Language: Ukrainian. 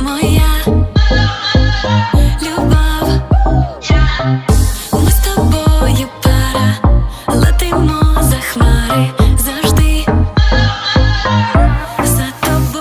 моя.